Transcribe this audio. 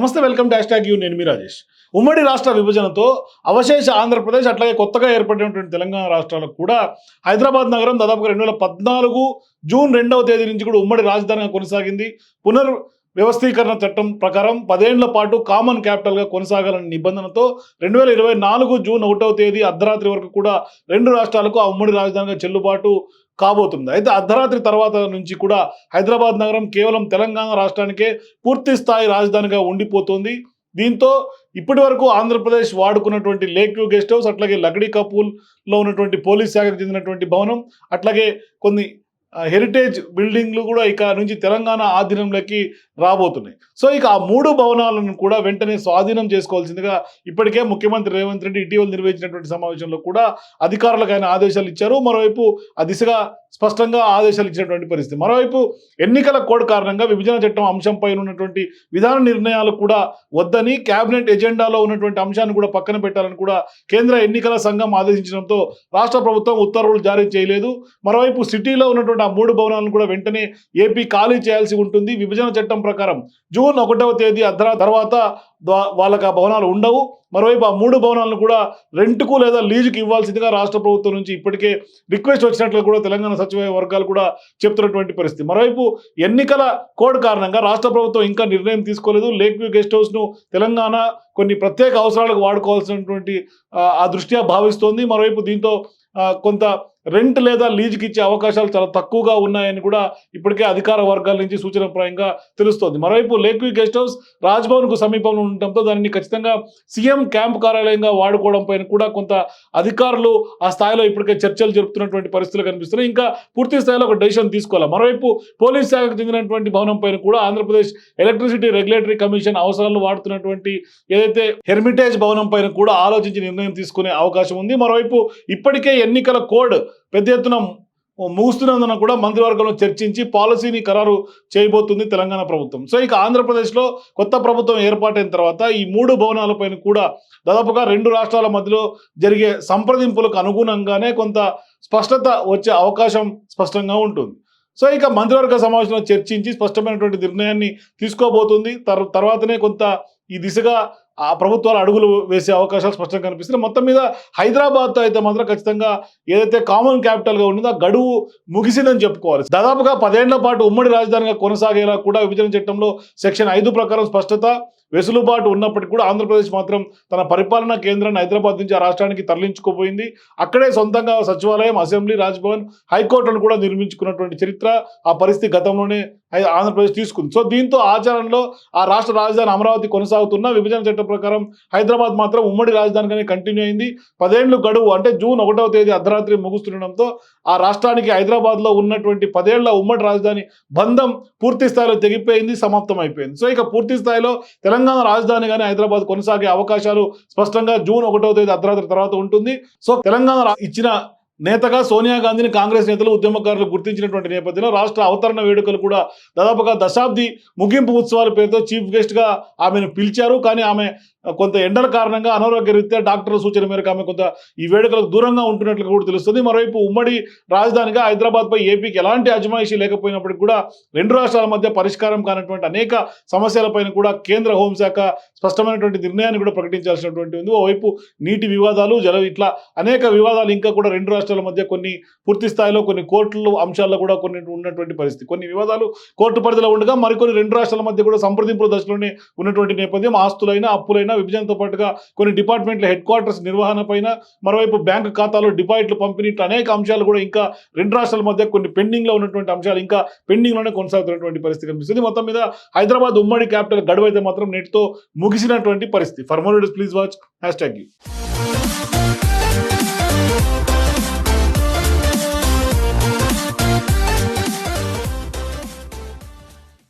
నమస్తే welcome dash tag you నేను మీ రాజేష్. ఉమ్మడి రాష్ట్ర విభజనతో అవశేష ఆంధ్రప్రదేశ్ అట్లాగే కొత్తగా ఏర్పడినటువంటి తెలంగాణ రాష్ట్రాలకు కూడా హైదరాబాద్ నగరం దాదాపుగా రెండు వేల పద్నాలుగు జూన్ రెండవ తేదీ నుంచి కూడా ఉమ్మడి రాజధానిగా కొనసాగింది. పునర్ వ్యవస్థీకరణ చట్టం ప్రకారం పదేళ్ళ పాటు కామన్ క్యాపిటల్గా కొనసాగాలనే నిబంధనతో రెండు వేల ఇరవై నాలుగు జూన్ ఒకటవ తేదీ అర్ధరాత్రి వరకు కూడా రెండు రాష్ట్రాలకు ఆ ఉమ్మడి రాజధానిగా చెల్లుబాటు కాబోతుంది. అయితే అర్ధరాత్రి తర్వాత నుంచి కూడా హైదరాబాద్ నగరం కేవలం తెలంగాణ రాష్ట్రానికే పూర్తి స్థాయి రాజధానిగా ఉండిపోతుంది. దీంతో ఇప్పటి వరకు ఆంధ్రప్రదేశ్ వాడుకున్నటువంటి లేక్ వ్యూ గెస్ట్ హౌస్ అట్లాగే లక్డీ కపూల్లో ఉన్నటువంటి పోలీస్ శాఖకు చెందినటువంటి భవనం అట్లాగే కొన్ని హెరిటేజ్ బిల్డింగ్లు కూడా ఇక నుంచి తెలంగాణ ఆధీనంలోకి రాబోతున్నాయి. సో ఇక ఆ మూడు భవనాలను కూడా వెంటనే స్వాధీనం చేసుకోవాల్సిందిగా ఇప్పటికే ముఖ్యమంత్రి రేవంత్ రెడ్డి ఇటీవల నిర్వహించినటువంటి సమావేశంలో కూడా అధికారులకు ఆయన ఆదేశాలు ఇచ్చారు. మరోవైపు ఆ దిశగా స్పష్టంగా ఆదేశాలు ఇచ్చినటువంటి పరిస్థితి. మరోవైపు ఎన్నికల కోడ్ కారణంగా విభజన చట్టం అంశంపై ఉన్నటువంటి విధాన నిర్ణయాలు కూడా వద్దని కేబినెట్ ఎజెండాలో ఉన్నటువంటి అంశాన్ని కూడా పక్కన పెట్టాలని కూడా కేంద్ర ఎన్నికల సంఘం ఆదేశించడంతో రాష్ట్ర ప్రభుత్వం ఉత్తర్వులు జారీ చేయలేదు. మరోవైపు సిటీలో ఉన్నటువంటి ఆ మూడు భవనాలను కూడా వెంటనే ఏపీ ఖాళీ చేయాల్సి ఉంటుంది. విభజన చట్టం ప్రకారం జూన్ ఒకటవ తేదీ అర్ధరా తర్వాత వాళ్ళకి ఆ భవనాలు ఉండవు. మరోవైపు ఆ మూడు భవనాలను కూడా రెంట్కు లేదా లీజుకి ఇవ్వాల్సిందిగా రాష్ట్ర ప్రభుత్వం నుంచి ఇప్పటికే రిక్వెస్ట్ వచ్చినట్లు కూడా తెలంగాణ సచివాలయ వర్గాలు కూడా చెప్తున్నటువంటి పరిస్థితి. మరోవైపు ఎన్నికల కోడ్ కారణంగా రాష్ట్ర ప్రభుత్వం ఇంకా నిర్ణయం తీసుకోలేదు. లేక్ వ్యూ గెస్ట్ హౌస్ను తెలంగాణ కొన్ని ప్రత్యేక అవసరాలకు వాడుకోవాల్సినటువంటి ఆ, దృష్ట్యా భావిస్తోంది. మరోవైపు దీంతో కొంత రెంట్ లేదా లీజుకి ఇచ్చే అవకాశాలు చాలా తక్కువగా ఉన్నాయని కూడా ఇప్పటికే అధికార వర్గాల నుంచి సూచనప్రాయంగా తెలుస్తోంది. మరోవైపు లేక్ గెస్ట్ హౌస్ రాజ్భవన్కు సమీపంలో ఉండటంతో దానిని ఖచ్చితంగా సీఎం క్యాంప్ కార్యాలయంగా వాడుకోవడం పైన కూడా కొంత అధికారులు ఆ స్థాయిలో ఇప్పటికే చర్చలు జరుపుతున్నటువంటి పరిస్థితులు కనిపిస్తున్నాయి. ఇంకా పూర్తి స్థాయిలో ఒక డెసిషన్ తీసుకోవాలి? మరోవైపు పోలీస్ శాఖకు చెందినటువంటి భవనం పైన కూడా ఆంధ్రప్రదేశ్ ఎలక్ట్రిసిటీ రెగ్యులేటరీ కమిషన్ అవసరాలు వాడుతున్నటువంటి ఏదైతే హెర్మిటేజ్ భవనం పైన కూడా ఆలోచించి నిర్ణయం తీసుకునే అవకాశం ఉంది. మరోవైపు ఇప్పటికే ఎన్నికల కోడ్ పెద్ద ఎత్తున ముగుస్తున్నందున కూడా మంత్రివర్గంలో చర్చించి పాలసీని ఖరారు చేయబోతుంది తెలంగాణ ప్రభుత్వం. సో ఇక ఆంధ్రప్రదేశ్లో కొత్త ప్రభుత్వం ఏర్పాటైన తర్వాత ఈ మూడు భవనాలపైన కూడా దాదాపుగా రెండు రాష్ట్రాల మధ్యలో జరిగే సంప్రదింపులకు అనుగుణంగానే కొంత స్పష్టత వచ్చే అవకాశం స్పష్టంగా ఉంటుంది. సో ఇక మంత్రివర్గ సమావేశంలో చర్చించి స్పష్టమైనటువంటి నిర్ణయాన్ని తీసుకోబోతుంది. తర్వాతనే కొంత ఈ దిశగా ఆ ప్రభుత్వాలు అడుగులు వేసే అవకాశాలు స్పష్టంగా కనిపిస్తున్నాయి. మొత్తం మీద హైదరాబాద్తో అయితే మాత్రం ఖచ్చితంగా ఏదైతే కామన్ క్యాపిటల్గా ఉన్నదో ఆ గడువు ముగిసిందని చెప్పుకోవాలి. దాదాపుగా పదేళ్ళ పాటు ఉమ్మడి రాజధానిగా కొనసాగేలా కూడా విభజన చట్టంలో సెక్షన్ ఐదు ప్రకారం స్పష్టత వెసులుబాటు ఉన్నప్పటికీ కూడా ఆంధ్రప్రదేశ్ మాత్రం తన పరిపాలనా కేంద్రాన్ని హైదరాబాద్ నుంచి ఆ రాష్ట్రానికి తరలించుకోపోయింది. అక్కడే సొంతంగా సచివాలయం అసెంబ్లీ రాజ్భవన్ హైకోర్టును కూడా నిర్మించుకున్నటువంటి చరిత్ర ఆ పరిస్థితి గతంలోనే హై- ఆంధ్రప్రదేశ్ తీసుకుంది. సో దీంతో ఆచరణలో ఆ రాష్ట్ర రాజధాని అమరావతి కొనసాగుతున్న విభజన చట్టం ప్రకారం హైదరాబాద్ మాత్రం ఉమ్మడి రాజధానిగానే కంటిన్యూ అయింది. పదేండ్లు గడువు అంటే జూన్ ఒకటవ తేదీ అర్ధరాత్రి ముగుస్తుండడంతో ఆ రాష్ట్రానికి హైదరాబాద్లో ఉన్నటువంటి పదేళ్ళ ఉమ్మడి రాజధాని బంధం పూర్తి స్థాయిలో తెగిపోయింది సమాప్తం అయిపోయింది సో ఇక పూర్తి స్థాయిలో తెలంగాణ తెలంగాణ రాజధానిగానే హైదరాబాద్ కొనసాగే అవకాశాలు స్పష్టంగా జూన్ ఒకటవ తేదీ అర్ధరాత్రి తర్వాత ఉంటుంది. సో తెలంగాణ ఇచ్చిన నేతగా సోనియా గాంధీని కాంగ్రెస్ నేతలు ఉద్యమకారులు గుర్తించినటువంటి నేపథ్యంలో రాష్ట్ర అవతరణ వేడుకలు కూడా దాదాపుగా దశాబ్ది ముగింపు ఉత్సవాల పేరుతో చీఫ్ గెస్ట్గా ఆమెను పిలిచారు. కానీ ఆమె కొంత ఎండల కారణంగా అనారోగ్య రీత్యా డాక్టర్ల సూచన మేరకు ఆమె కొంత ఈ వేడుకలకు దూరంగా ఉంటున్నట్లు కూడా తెలుస్తుంది. మరోవైపు ఉమ్మడి రాజధానిగా హైదరాబాద్పై ఏపీకి ఎలాంటి అజమాయిషీ లేకపోయినప్పటికీ కూడా రెండు రాష్ట్రాల మధ్య పరిష్కారం కానటువంటి అనేక సమస్యలపైన కూడా కేంద్ర హోంశాఖ స్పష్టమైనటువంటి నిర్ణయాన్ని కూడా ప్రకటించాల్సినటువంటి ఉంది. ఓవైపు నీటి వివాదాలు జల ఇట్లా అనేక వివాదాలు ఇంకా కూడా రెండు రాష్ట్రాల మధ్య కొన్ని పూర్తి స్థాయిలో కొన్ని కోర్టులు అంశాల్లో కూడా కొన్ని ఉన్నటువంటి పరిస్థితి. కొన్ని వివాదాలు కోర్టు పరిధిలో ఉండగా మరికొన్ని రెండు రాష్ట్రాల మధ్య కూడా సంప్రదింపుల దశలోనే ఉన్నటువంటి నేపథ్యం ఆస్తులైనా అప్పులైనా విభజనతో పాటుగా కొన్ని డిపార్ట్మెంట్ల హెడ్ క్వార్టర్స్ నిర్వహణ పైన మరోవైపు బ్యాంకు ఖాతాలో డిపాజిట్లు పంపిణీ అనేక అంశాలు కూడా ఇంకా రెండు రాష్ట్రాల మధ్య కొన్ని పెండింగ్లో ఉన్నటువంటి అంశాలు ఇంకా పెండింగ్లోనే కొనసాగుతున్నటువంటి పరిస్థితి కనిపిస్తుంది. మొత్తం మీద హైదరాబాద్ ఉమ్మడి క్యాపిటల్ గడువు అయితే మాత్రం నెట్తో ముగిసినటువంటి పరిస్థితి. For more please watch. Hashtag